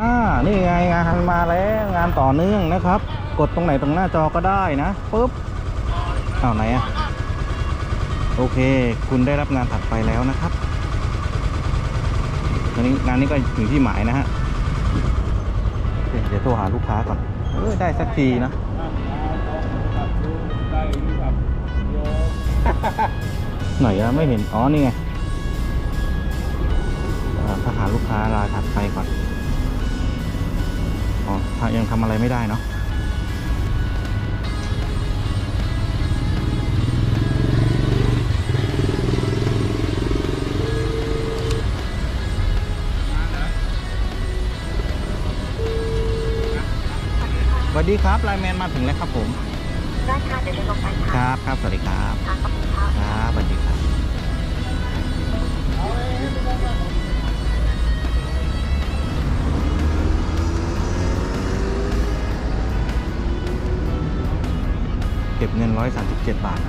อ่านี่ไงงานมาแล้วงานต่อเนื่องนะครับ กดตรงไหนตรงหน้าจอก็ได้นะปุ๊บอ้าวไหนอะโอเค คุณได้รับงานถัดไปแล้วนะครับตอนนี้งานนี้ก็ถึงที่หมายนะฮะเดี๋ยวโทรหาลูกค้าก่อนเออได้สักทีนะหน่อยอะไม่เห็นอ๋อนี่ไงเอ่อถ้าหาลูกค้ารายถัดไปก่อน ยังทำอะไรไม่ได้เนาะสวัสดีครับไลน์แมนมาถึงแล้วครับผม ได้ค่ะเดี๋ยวจะลงไปคค่ะรับครับสวัสดีครับขอบคุณค่ะ ครับสวัสดีครับ เก็บเงิน 137 บาท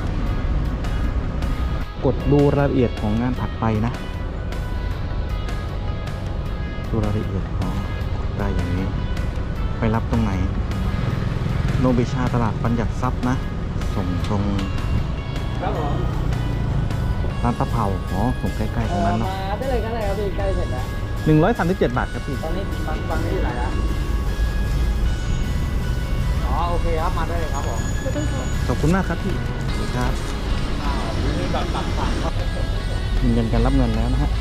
กดดูรายละเอียดของงานถัดไปนะ ดูรายละเอียดของได้อย่างนี้ ไปรับตรงไหน โนบิชาตลาดปัญญัติทรัพย์นะ ส่งตรงครับผมร้านตะเภาอ๋อส่งใกล้ๆตรงนั้นเนาะมาได้เลยก็ได้ครับพี่ใกล้เสร็จแล้วหนึ่งร้อยสามสิบเจ็ดบาทครับพี่ ตอนนี้ตอนตอนนี้อยู่ไหนแล้ว อ๋อโอเคครับมาได้เลยครับผมขอบคุณมากครับพี่สวัสดีครับอ้าวมีแบบตัดสั่งครับยืนยันการรับเงินแล้วนะฮะ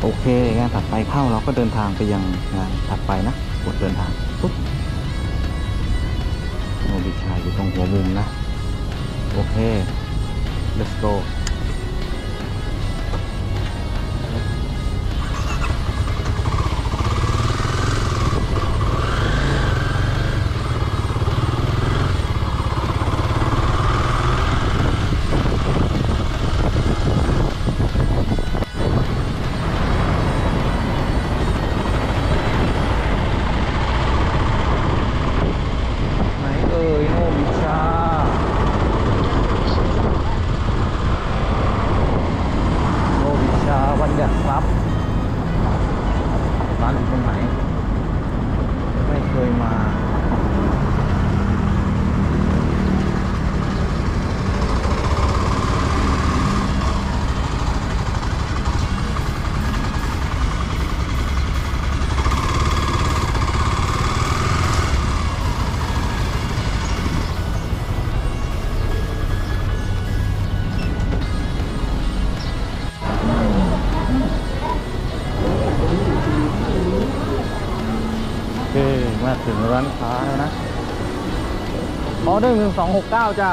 โอเค งานถัดไปเข้าเราก็เดินทางไปยังงานถัดไปนะกดเดินทางปุ๊บโนบิชายอยู่ตรงหัวมุมนะ โอเค let's go ร้า ร้านค้าแล้วนะออเดอร์หนึ่งสองหกเก้าจ้า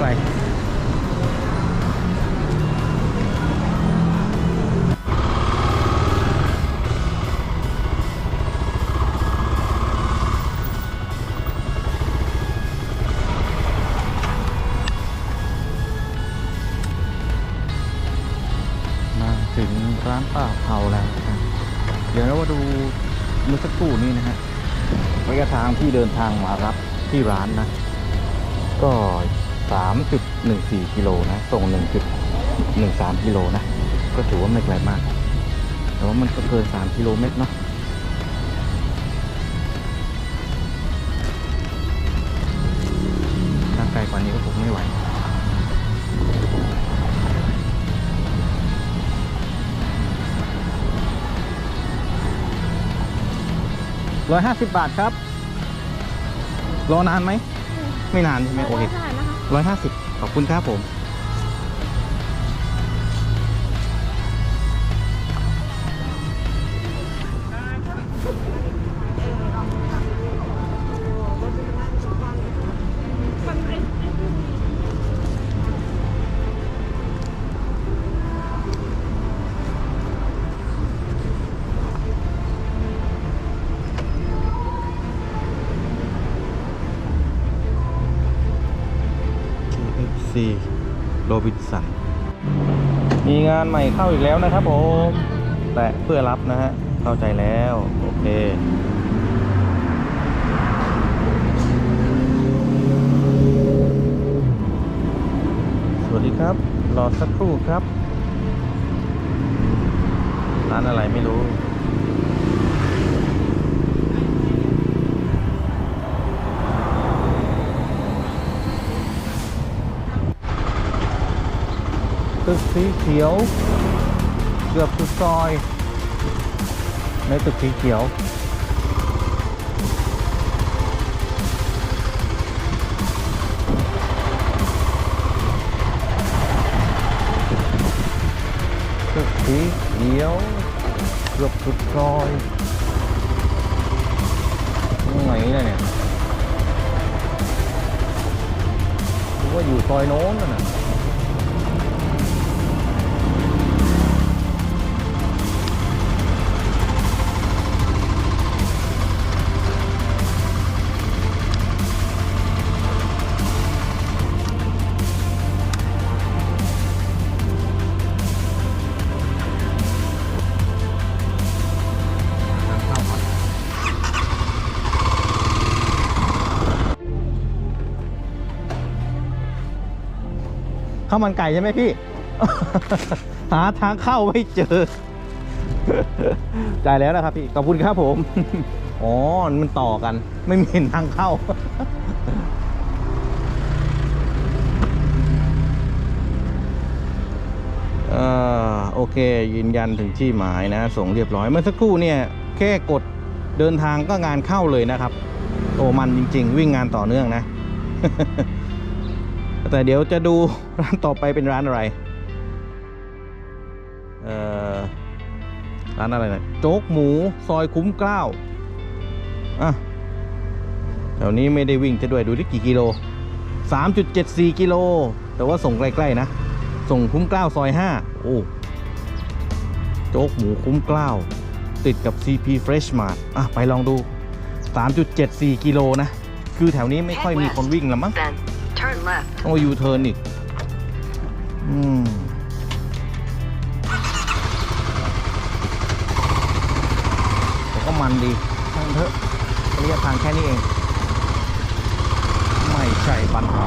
ไม่ไกลมาถึงร้านป้าเผาแล้วครับเดี๋ยวเรามาดูเมื่อสักครู่นี้นะฮะระยะทางที่เดินทางมารับที่ร้านนะ ก็ 3.14 กิโลนะส่ง 1.13 กิโลนะ ก็ถือว่าไม่ไกลมาก แต่ว่ามันก็เกิน 3 กิโลเมตรเนาะถ้าไกลกว่านี้ก็คงไม่ไหวร้อยห้าสิบบาทครับ รอนานไหม ไม่นานใช่ไหมโอเค ร้อยห้าสิบขอบคุณครับผม โรบินสัน มีงานใหม่เข้าอีกแล้วนะครับผม แต่เพื่อรับนะฮะ เข้าใจแล้ว โอเคสวัสดีครับ รอสักครู่ครับ ร้านอะไรไม่รู้ ตึกสีเขียวเกือบสุดซอยในตึกสีเขียวตึกสีเขียวเกือบสุดซอยตรงไหนเนี่ยเนี่ยหรือว่าอยู่ซอยโน้นน่ะ ข้าวมันไก่ใช่ไหมพี่ หาทางเข้าไม่เจอ จ่ายแล้วนะครับพี่ ขอบคุณครับผม อ๋อ มันต่อกัน ไม่มีทางเข้า เอ่อโอเค ยืนยันถึงที่หมายนะ ส่งเรียบร้อย เมื่อสักครู่เนี่ย แค่กดเดินทางก็งานเข้าเลยนะครับโอ้มันจริง ๆ วิ่งงานต่อเนื่องนะ แต่เดี๋ยวจะดูร้านต่อไปเป็นร้านอะไร เอ่อ ร้านอะไรนะโจ๊กหมูซอยคุ้มเกล้าอะแถวนี้ไม่ได้วิ่งจะด้วยดูดิกี่กิโล 3.74 กิโล แต่ว่าส่งใกล้ๆนะ ส่งคุ้มเกล้าซอย 5 โอ้โจ๊กหมูคุ้มเกล้า ติดกับ CP Fresh Mart อะ ไปลองดู 3.74 กิโลนะ คือแถวนี้ไม่ค่อยมีคนวิ่งละมั้ง มาต้องมายูเทิร์นอีก อืม แต่ก็มันดีทั้งเถอะระยะทางแค่นี้เอง ไม่ใช่ปัญหา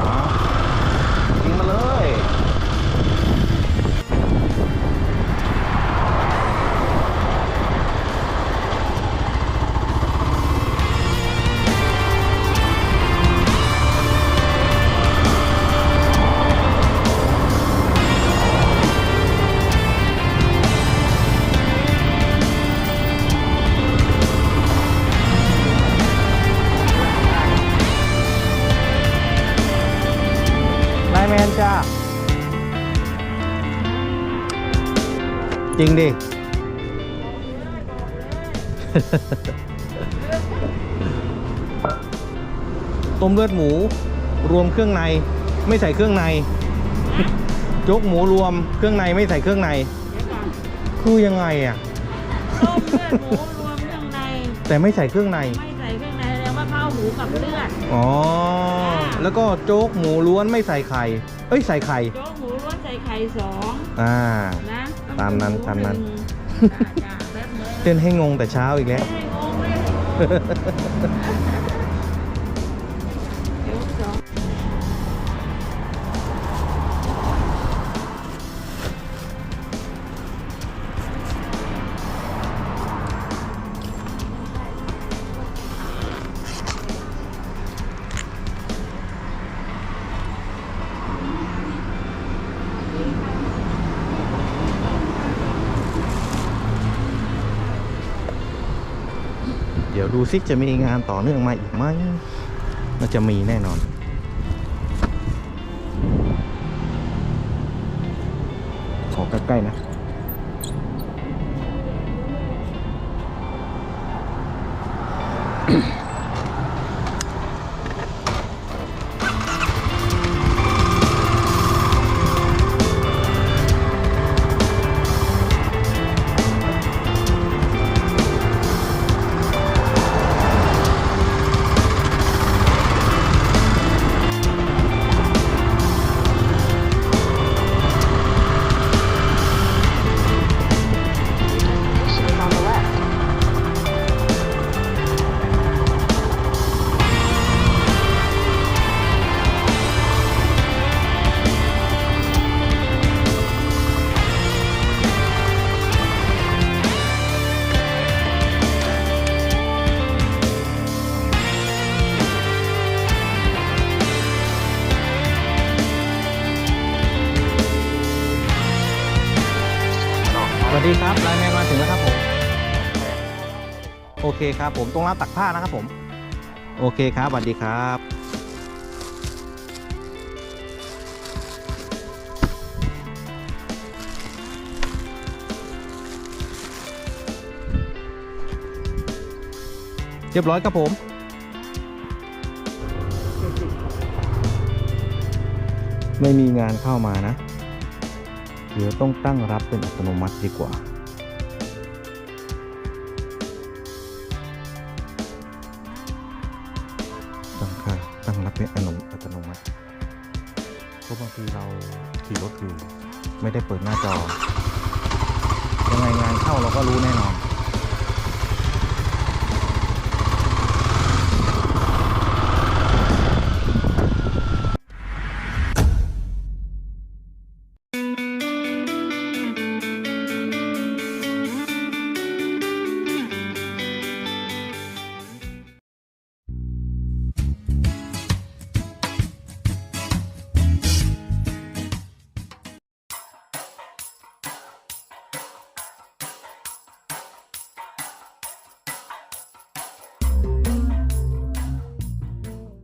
จริงดิ ต้มเลือดหมู รวมเครื่องใน ไม่ใส่เครื่องในโจ๊กหมูรวมเครื่องในไม่ใส่เครื่องในคือยังไงอะ ต้มเลือดหมูรวมเครื่องใน แต่ไม่ใส่เครื่องใน ไม่ใส่เครื่องในแสดงว่าเข้าหมูกับเลือด อ๋อ แล้วก็โจ๊กหมูล้วนไม่ใส่ไข่ เอ้ยใส่ไข่ โจ๊กหมูล้วนใส่ไข่สองอ่า นะ ตามนั้นตามนั้นจ้าจ้าแป๊บนึงเต้นให้งงแต่เช้าอีกแล้วให้งงเลยโดี๋ยวดูซิจะมีงานต่อเนื่องมาอีกไหมน่าจะมีแน่นอนขอใกล้ๆนะ ดีครับไลน์แมนมาถึงแล้วครับผม โอเคครับผมตรงร้านตักผ้านะครับผม โอเคครับสวัสดีครับ เรียบร้อยครับผมไม่มีงานเข้ามานะ เดี๋ยวต้องตั้งรับเป็นอัตโนมัติดีกว่า ตั้งค่าตั้งรับเป็นอัตโนอัตโนมัติ เพราะบางทีเราขี่รถอยู่ ไม่ได้เปิดหน้าจอ ยังไงงานเข้าเราก็รู้แน่นอน